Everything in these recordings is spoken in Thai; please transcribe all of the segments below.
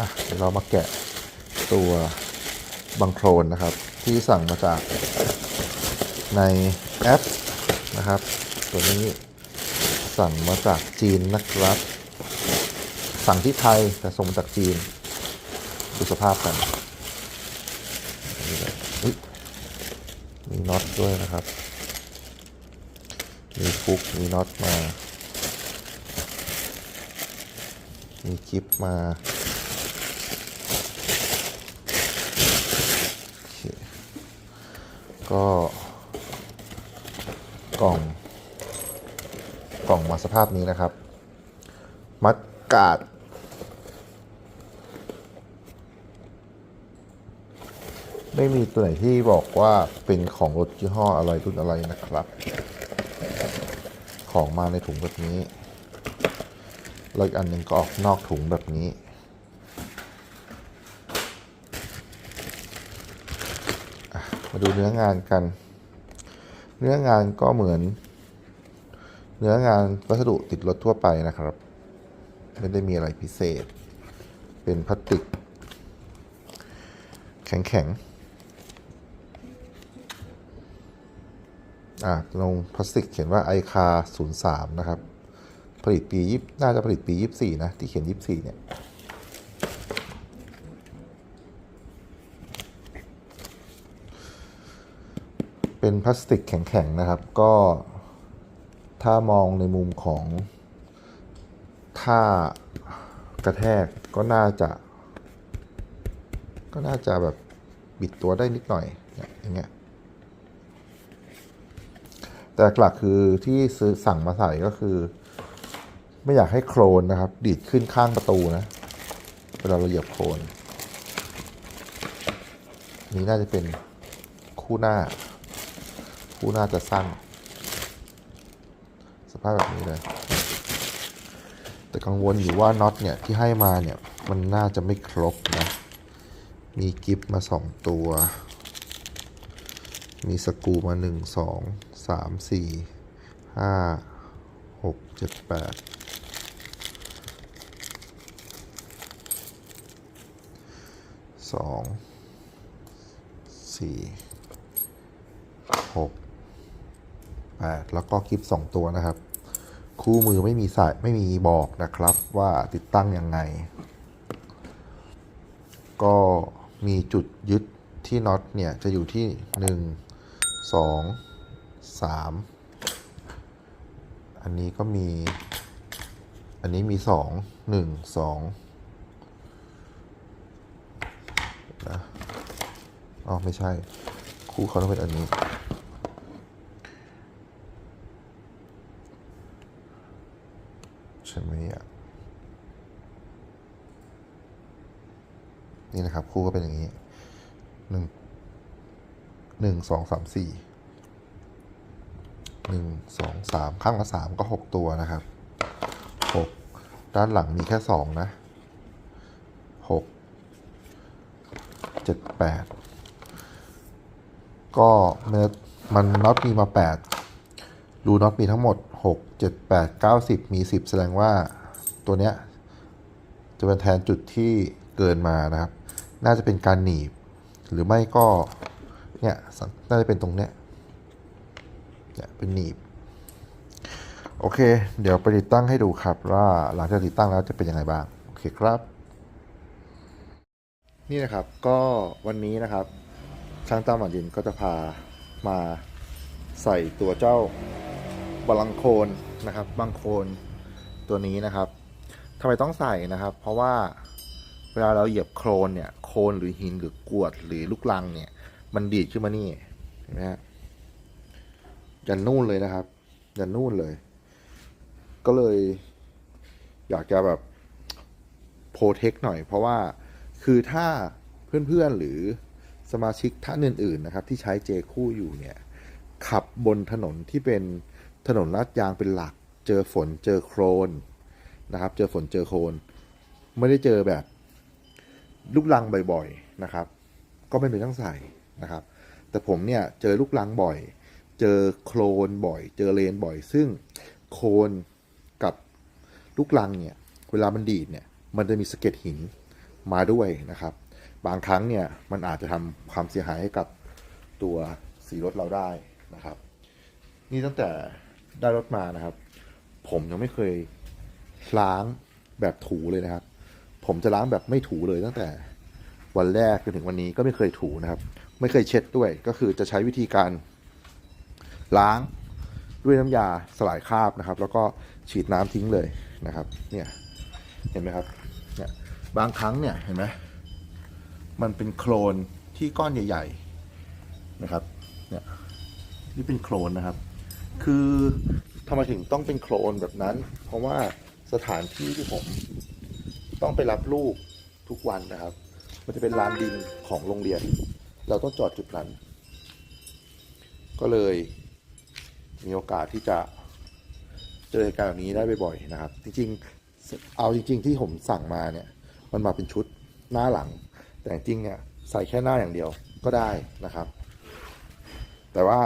อะเดี๋ยวเรามาแกะตัวบังโครนนะครับ ที่สั่งมาจากในแอปนะครับ ตัวนี้สั่งมาจากจีนนะครับ สั่งที่ไทยแต่ส่งมาจากจีน ดูสภาพกันมีน็อตด้วยนะครับ มีฟุกมีน็อตมา มีคลิปมาโอเค ก็กล่องกล่องมาสภาพนี้นะครับ มัดกาด ไม่มีตัวไหนที่บอกว่าเป็นของรถยี่ห้ออะไรรุ่นอะไรนะครับ ของมาในถุงแบบนี้แล้วอีกอันหนึ่งก็ออกนอกถุงแบบนี้ อะ มาดูเนื้องานกัน เนื้องานก็เหมือน เนื้องานวัสดุติดรถทั่วไปนะครับ ไม่ได้มีอะไรพิเศษ เป็นพลาสติก แข็งๆอะลงพลาสติกเขียนว่าไอคา03 นะครับ ผลิตปียี่น่าจะผลิตปียี่สี่นะ ที่เขียนยี่สี่เนี่ย เป็นพลาสติกแข็งๆนะครับ ก็ถ้ามองในมุมของถ้ากระแทกก็น่าจะ ก็น่าจะแบบบิดตัวได้นิดหน่อยอย่างเงี้ยแต่หลักคือที่ซื้อสั่งมาใส่ก็คือ ไม่อยากให้โครนนะครับ ดีดขึ้นข้างประตูนะเวลาเราเหยียบโครนนี้น่าจะเป็นคู่หน้า คู่หน้าจะสั้น สภาพแบบนี้เลย แต่กังวลอยู่ว่าน็อตเนี่ยที่ให้มาเนี่ยมันน่าจะไม่ครบนะ มีกิฟมาสองตัว มีสกูมาหนึ่งสองสามสี่ห้าหกเจ็ดแปดสองสี่หก แปดแล้วก็คลิปสองตัวนะครับ คู่มือไม่มีสายไม่มีบอกนะครับว่าติดตั้งยังไง ก็มีจุดยึดที่น็อตเนี่ย จะอยู่ที่หนึ่งสองสามอันนี้ก็มี อันนี้มีสองหนึ่งสองนะอ๋อไม่ใช่ คู่เขาต้องเป็นอันนี้ ใช่ไหมอะนี่นะครับ คู่ก็เป็นอย่างนี้หนึ่งหนึ่งสองสามสี่หนึ่งสองสามข้างละสามก็หกตัวนะครับหกด้านหลังมีแค่สองนะหกเจ็ดแปดก็เมื่อมันน็อตมีมาแปด รูน็อตมีทั้งหมดหกเจ็ดแปดเก้าสิบมีสิบแสดงว่าตัวเนี้ยจะเป็นแทนจุดที่เกินมานะครับ น่าจะเป็นการหนีบ หรือไม่ก็เนี่ยน่าจะเป็นตรงเนี้ยเนี่ยเป็นหนีบ โอเค เดี๋ยวไปติดตั้งให้ดูครับว่าหลังจากติดตั้งแล้วจะเป็นยังไงบ้าง โอเคครับ นี่นะครับก็วันนี้นะครับช่างตั้มหมาดินก็จะพามาใส่ตัวเจ้า บาลังโคนนะครับบังโคนตัวนี้นะครับทำไมต้องใส่นะครับ เพราะว่าเวลาเราเหยียบโครนเนี่ยโคลนหรือหินหรือกวดหรือลูกลังเนี่ย มันดีดขึ้นมานี่เห็นไหมฮะยันนู่นเลยนะครับยันนู่นเลย ก็เลย อยากจะแบบโปรเทคหน่อย เพราะว่าคือถ้าเพื่อนๆหรือสมาชิกท่านอื่น ๆ นะครับ ที่ใช้เจคู่อยู่เนี่ย ขับบนถนนที่เป็น ถนนลาดยางเป็นหลัก เจอฝนเจอโครนนะครับ เจอฝนเจอโคลนไม่ได้เจอแบบลูกลังบ่อยๆนะครับ ก็ไม่เป็นต้องใส่นะครับ แต่ผมเนี่ยเจอลูกลังบ่อย เจอโคลนบ่อย เจอเลนบ่อย ซึ่งโคลนกับลูกลังเนี่ยเวลามันดีดเนี่ยมันจะมีสะเก็ดหินมาด้วยนะครับ บางครั้งเนี่ยมันอาจจะทำความเสียหายให้กับตัวสีรถเราได้นะครับ นี่ตั้งแต่ ได้รถมานะครับ ผมยังไม่เคยล้างแบบถูเลยนะครับ ผมจะล้างแบบไม่ถูเลยตั้งแต่ วันแรกจนถึงวันนี้ก็ไม่เคยถูนะครับ ไม่เคยเช็ดด้วย ก็คือจะใช้วิธีการล้างด้วยน้ำยาสลายคราบนะครับ แล้วก็ฉีดน้ำทิ้งเลยนะครับ เนี่ยเห็นไหมครับเนี่ยบางครั้งเนี่ยเห็นไหมมันเป็นโคลนที่ก้อนใหญ่ ๆ นะครับเนี่ยนี่เป็นโคลนนะครับ คือทำไมถึงต้องเป็นโคลนแบบนั้น เพราะว่าสถานที่ที่ผมต้องไปรับลูกทุกวันนะครับ มันจะเป็นลานดินของโรงเรียน เราต้องจอดจุดนั้น ก็เลยมีโอกาสที่จะเจอเหตุการณ์แบบนี้ได้บ่อยๆนะครับ จริงๆ เอาจริง ๆ ที่ผมสั่งมาเนี่ย มันมาเป็นชุดหน้าหลัง แต่จริงเนี่ยใส่แค่หน้าอย่างเดียวก็ได้นะครับ แต่ว่า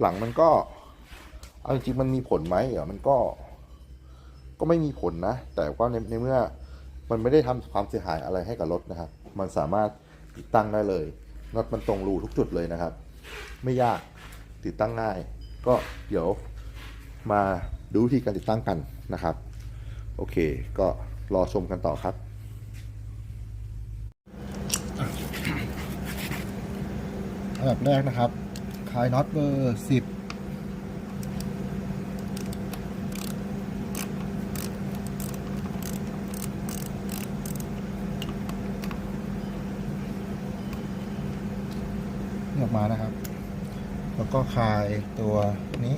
หลังมันก็ เอาจริงมันมีผลไหมเหรอมันก็ ก็ไม่มีผลนะ แต่ว่าในในเมื่อมันไม่ได้ทำความเสียหายอะไรให้กับรถนะครับ มันสามารถติดตั้งได้เลยน็อตมันตรงรูทุกจุดเลยนะครับ ไม่ยากติดตั้งง่าย ก็เดี๋ยวมาดูวิธีการติดตั้งกันนะครับ โอเค ก็รอชมกันต่อครับ อันดับแรกนะครับคลายน็อตเบอร์10 ออกมานะครับ แล้วก็คลายตัวนี้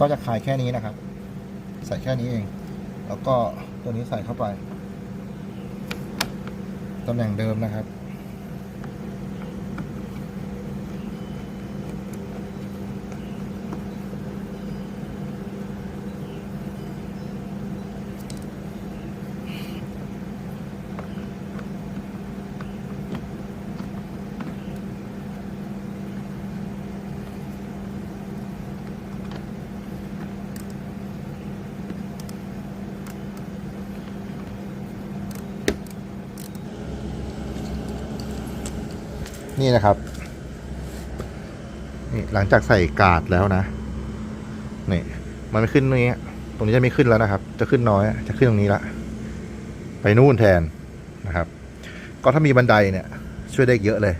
ก็จะคลายแค่นี้นะครับ ใส่แค่นี้เอง แล้วก็ตัวนี้ใส่เข้าไปตำแหน่งเดิมนะครับ นี่นะครับนี่หลังจากใส่กาดแล้วนะนี่มันไม่ขึ้นตรงนี้ตรงนี้จะไม่ขึ้นแล้วนะครับ จะขึ้นน้อย จะขึ้นตรงนี้ละ ไปนู่นแทนนะครับ ก็ถ้ามีบันไดเนี่ย ช่วยได้เยอะเลย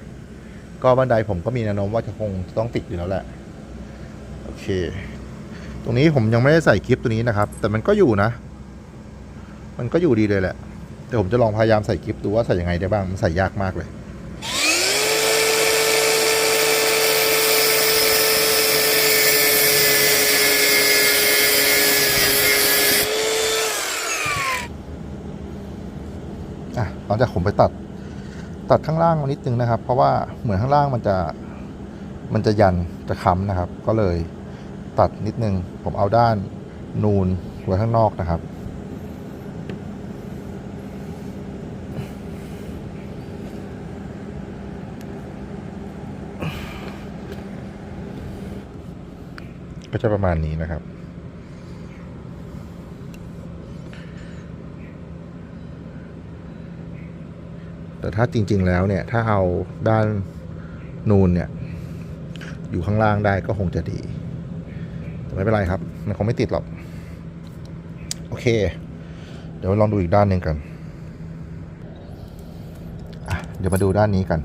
ก็บันไดผมก็มีแนวโน้มว่าจะคงต้องติดอยู่แล้วแหละ โอเค ตรงนี้ผมยังไม่ได้ใส่คลิปตัวนี้นะครับ แต่มันก็อยู่นะ มันก็อยู่ดีเลยแหละ แต่ผมจะลองพยายามใส่คลิปดูว่าใส่ยังไงได้บ้าง มันใส่ยากมากเลย อะ หลังจากผมไปตัด ตัดข้างล่างมานิดนึงนะครับ เพราะว่าเหมือนข้างล่างมันจะมันจะยันจะค้ำนะครับ ก็เลยตัดนิดนึง ผมเอาด้านนูนไว้ข้างนอกนะครับก็จะประมาณนี้นะครับ ถ้าจริง ๆ แล้วเนี่ยถ้าเอาด้านนูนเนี่ยอยู่ข้างล่างได้ก็คงจะดีแต่ไม่เป็นไรครับ มันคงไม่ติดหรอก โอเค เดี๋ยวลองดูอีกด้านหนึ่งกันเดี๋ยวมาดูด้านนี้กัน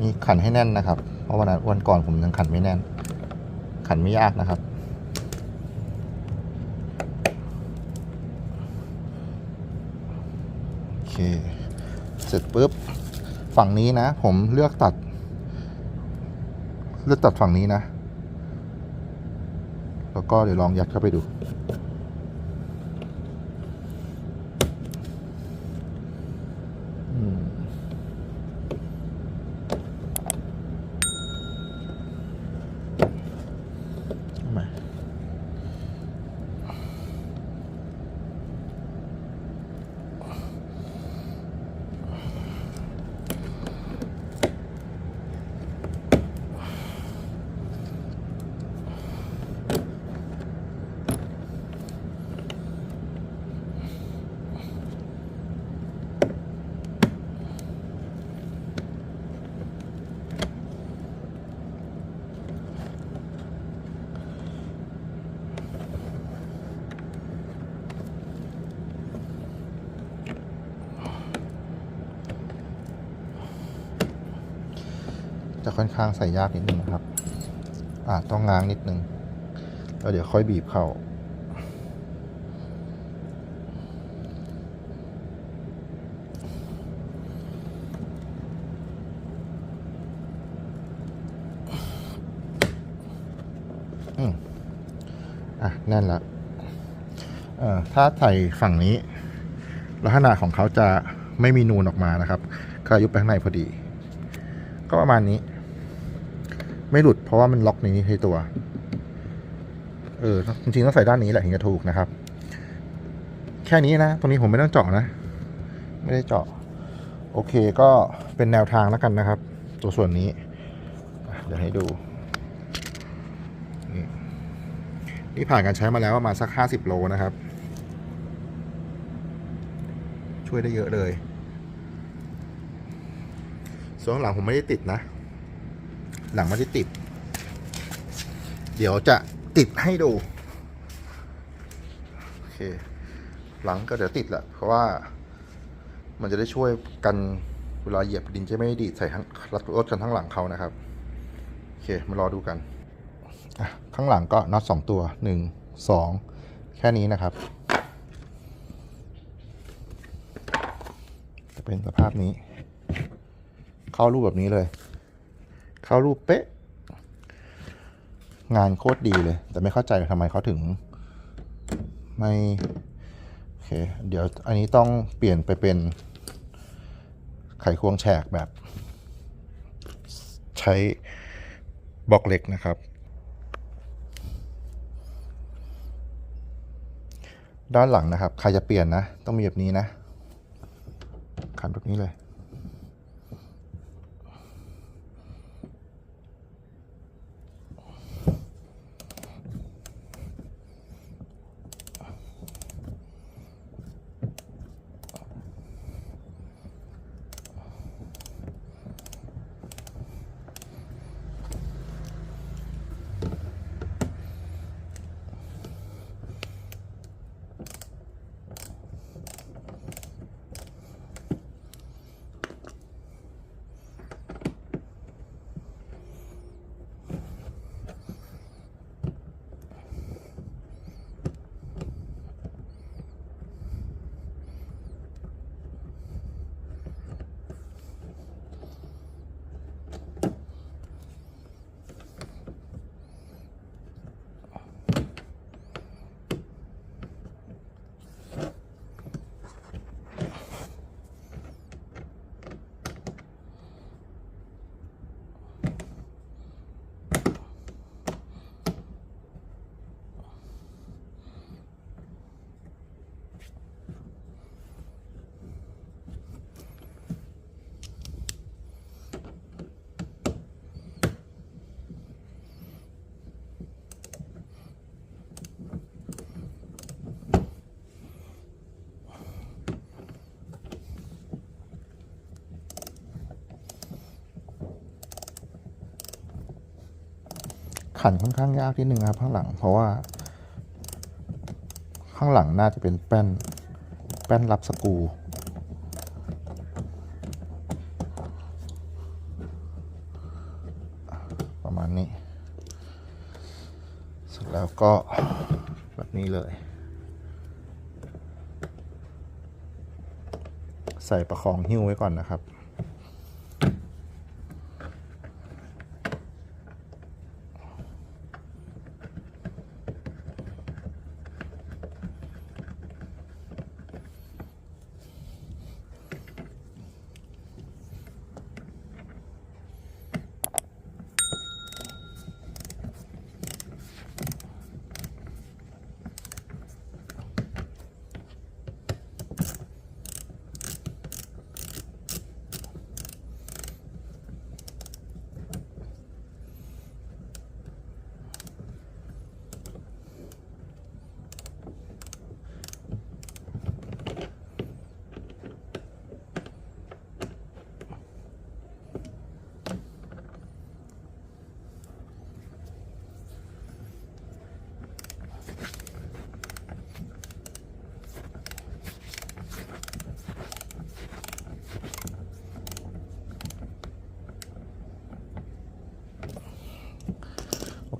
มี ขันให้แน่นนะครับ เพราะวันนั้นวันก่อนผมยังขันไม่แน่น ขันไม่ยากนะครับ โอเค เสร็จปุ๊บ ฝั่งนี้นะ ผมเลือกตัด เลือกตัดฝั่งนี้นะ แล้วก็เดี๋ยวลองยัดเข้าไปดู ค่อนข้างใส่ยากนิดนึงนะครับอ่าต้องง้างนิดนึงแล้วเดี๋ยวค่อยบีบเข้าอืมอะแน่นละเอ่อถ้าใส่ฝั่งนี้ ลักษณะของเขาจะไม่มีนูนออกมานะครับก็ยุบไปข้างในพอดี ก็ประมาณนี้ ไม่หลุดเพราะว่ามันล็อกในนี้ให้ตัว เออจริงๆต้องใส่ด้านนี้แหละถึงจะถูกนะครับ แค่นี้นะ ตรงนี้ผมไม่ต้องเจาะนะ ไม่ได้เจาะ โอเคก็เป็นแนวทางแล้วกันนะครับ ตัวส่วนนี้ เดี๋ยวให้ดู นี่ผ่านการใช้มาแล้วประมาณสักห้าสิบโลนะครับ ช่วยได้เยอะเลยส่วนหลังผมไม่ได้ติดนะ หลังไม่ได้ติด เดี๋ยวจะติดให้ดู โอเค หลังก็เดี๋ยวติดแหละเพราะว่า มันจะได้ช่วยกันเวลาเหยียบดินจะไม่ดีดใส่ทั้งรถกันทั้งหลังเขานะครับ โอเค มารอดูกัน ข้างหลังก็น็อตสองตัวหนึ่งสองแค่นี้นะครับ จะเป็นสภาพนี้ เข้ารูปแบบนี้เลย เข้ารูปเป๊ะ งานโคตรดีเลย แต่ไม่เข้าใจทำไมเขาถึง ไม่โอเคเดี๋ยวอันนี้ต้องเปลี่ยนไปเป็นไขควงแฉกแบบ ใช้บล็อกเหล็กนะครับ ด้านหลังนะครับ ใครจะเปลี่ยนนะ ต้องมีแบบนี้นะขันแบบนี้เลย ขันค่อนข้างยากนิดนึงครับข้างหลัง เพราะว่า ข้างหลังน่าจะเป็นแป้น แป้นรับสกูประมาณนี้ เสร็จแล้วก็แบบนี้เลย ใส่ประคองหิ้วไว้ก่อนนะครับ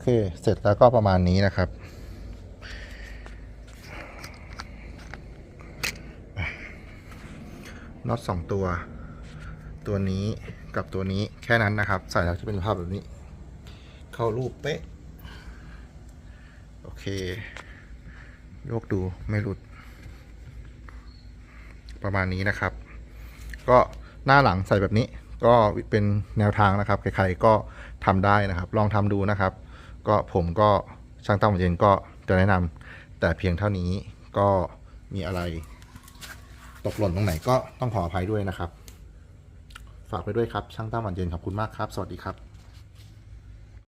เค เสร็จแล้วก็ประมาณนี้นะครับ น็อตสองตัว ตัวนี้กับตัวนี้แค่นั้นนะครับ ใส่แล้วจะเป็นภาพแบบนี้ เข้ารูปเป๊ะ โอเค โยกดูไม่หลุด ประมาณนี้นะครับ ก็หน้าหลังใส่แบบนี้ก็เป็นแนวทางนะครับ ใครๆก็ทำได้นะครับ ลองทำดูนะครับ ก็ผมก็ช่างตั้งหมดเย็นก็จะแนะนำแต่เพียงเท่านี้ก็มีอะไร ตกหล่นตรงไหนก็ต้องขออภัยด้วยนะครับ ฝากไปด้วยครับช่างตั้งวันเย็นขอบคุณมากครับ สวัสดีครับ